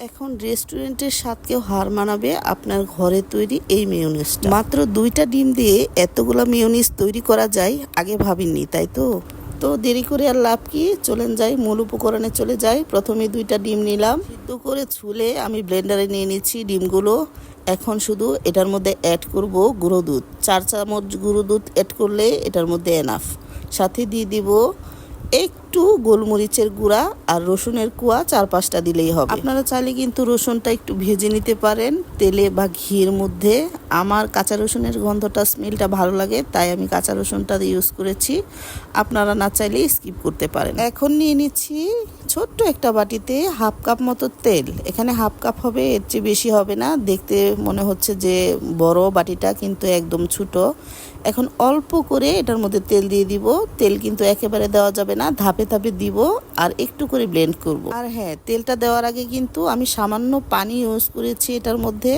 এখন রেস্টুরেন্টের স্বাদকেও হার মানাবে আপনার ঘরে তৈরি এই মেয়োনিজটা। মাত্র দুইটা ডিম দিয়ে এতগুলো মেয়োনিজ তৈরি করা যায়, আগে ভাবিনি তাই তো? তো দেরি করে আর লাভ কি? চলেন যাই, মূল উপকরণে চলে যাই। প্রথমে দুইটা ডিম নিলাম। সিদ্ধ করে ছুলে আমি ব্লেন্ডারে নিয়ে নিচ্ছি ডিমগুলো। এখন শুধু এটার মধ্যে অ্যাড করব গুঁড়ো দুধ। চার চামচ গুঁড়ো দুধ অ্যাড করলে এটার মধ্যে এনাফ সাথে দিয়ে দিব একটু গোলমরিচের গুঁড়া আর রসুনের কুয়া চার পাঁচটা দিলেই হবে। আপনারা চাইলে কিন্তু রসুনটা একটু ভেজে নিতে পারেন তেলে বা ঘির মধ্যে। আমার কাঁচা রসুনের গন্ধটা স্মেলটা ভালো লাগে তাই আমি কাঁচা রসুনটা ইউজ করেছি। আপনারা না চাইলে স্কিপ করতে পারেন। এখন নিয়ে নিচ্ছি ছোট্ট একটা বাটিতে হাফ কাপ মতো তেল। এখানে হাফ কাপ হবে, এর চেয়ে বেশি হবে না। দেখতে মনে হচ্ছে যে বড় বাটিটা কিন্তু একদম ছোট। এখন অল্প করে এটার মধ্যে তেল দিয়ে দিব। তেল কিন্তু একেবারে দেওয়া যাবে না। ধাপে ধাপে দিব আর একটু করে ব্লেন্ড করব। আর হ্যাঁ তেলটা দেওয়ার আগে কিন্তু আমি সামান্য পানি ইউজ করেছি এটার মধ্যে।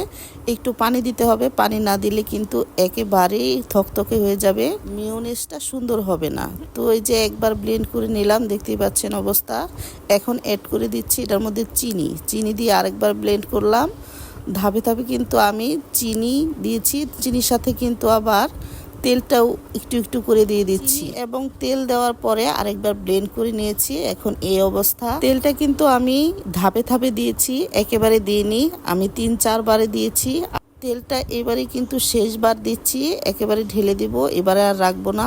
একটু পানি দিতে হবে। পানি না দিলে কিন্তু একেবারেই থকথকে হয়ে যাবে। মিওনেসটা সুন্দর হবে না। তো এই যে একবার ব্লেন্ড করে নিলাম, দেখতেই পাচ্ছেন অবস্থা। এখন অ্যাড করে দিচ্ছি এটার মধ্যে চিনি। চিনি দিয়ে আরেকবার ব্লেন্ড করলাম। ধাপে ধাপে কিন্তু আমি চিনি দিয়েছি। চিনির সাথে কিন্তু আবার তেলটাও একটু একটু করে দিয়ে দিচ্ছি। এবং তেল দেওয়ার পরে আরেকবার ব্লেন্ড করে নিয়েছি এখন এই অবস্থা। তেলটা কিন্তু আমি ধাপে ধাপে দিয়েছি একেবারে দিইনি। আমি তিন চারবারে দিয়েছি। তেলটা এবারে কিন্তু শেষবার দিচ্ছি একেবারে ঢেলে দিব এবারে আর রাখব না।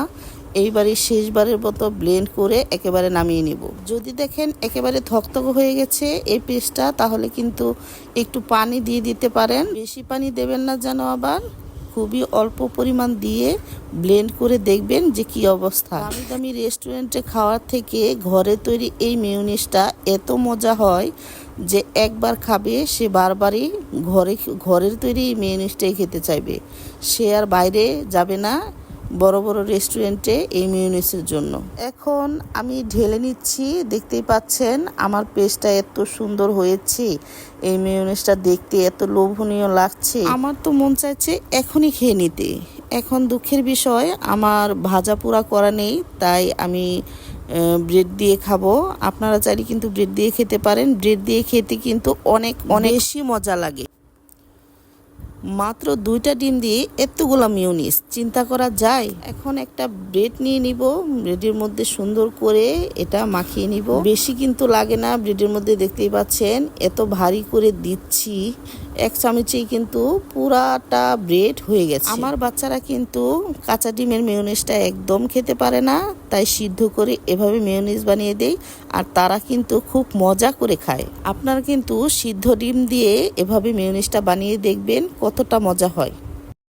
এইবারে শেষবারের মতো ব্লেন্ড করে একেবারে নামিয়ে নিব। যদি দেখেন একেবারে থকথক হয়ে গেছে এই পেস্টটা, তাহলে কিন্তু একটু পানি দিয়ে দিতে পারেন। বেশি পানি দেবেন না যেন আবার। খুবই অল্প পরিমাণ দিয়ে ব্লেন্ড করে দেখবেন যে কি অবস্থা। দামি দামি রেস্টুরেন্টে খাওয়ার থেকে ঘরে তৈরি এই মেয়নিজটা এত মজা হয় যে একবার খাবে, সে বারবারই ঘরে, ঘরের তৈরি এই মেয়নিজটাই খেতে চাইবে। সে আর বাইরে যাবে না। বড় বড় রেস্টুরেন্টে এই মিউনিসের জন্য। এখন আমি ঢেলে নিচ্ছি, দেখতেই পাচ্ছেন আমার পেস্টটা এত সুন্দর হয়েছে, এই মিউনিসটা দেখতে এত লোভনীয় লাগছে। আমার তো মন চাইছে এখনই খেয়ে নিতে। এখন দুঃখের বিষয়, আমার ভাজা পোড়া করা নেই, তাই আমি ব্রেড দিয়ে খাব। আপনারা চাইলে কিন্তু ব্রেড দিয়ে খেতে পারেন। ব্রেড দিয়ে খেতে কিন্তু অনেক অনেক বেশি মজা লাগে। মাত্র দুইটা ডিম দিয়ে এতগুলো মিউনিস, চিন্তা করা যায়? এখন একটা ব্রেড নিয়ে নিব, ব্রেডের মধ্যে সুন্দর করে এটা মাখিয়ে নিব। বেশি কিন্তু লাগে না, ব্রেডের মধ্যে দেখতেই পাচ্ছেন, এত ভারী করে দিচ্ছি। এক চামচেই কিন্তু পুরাটা ব্রেড হয়ে গেছে। আমার বাচ্চারা কিন্তু কাঁচা ডিমের মেয়নিজটা একদম খেতে পারে না, তাই সিদ্ধ করে এভাবে মেয়নিজ বানিয়ে দেই, আর তারা কিন্তু খুব মজা করে খায়। আপনারা কিন্তু সিদ্ধ ডিম দিয়ে এভাবে মেয়নিজটা বানিয়ে দেখবেন কতটা মজা হয়।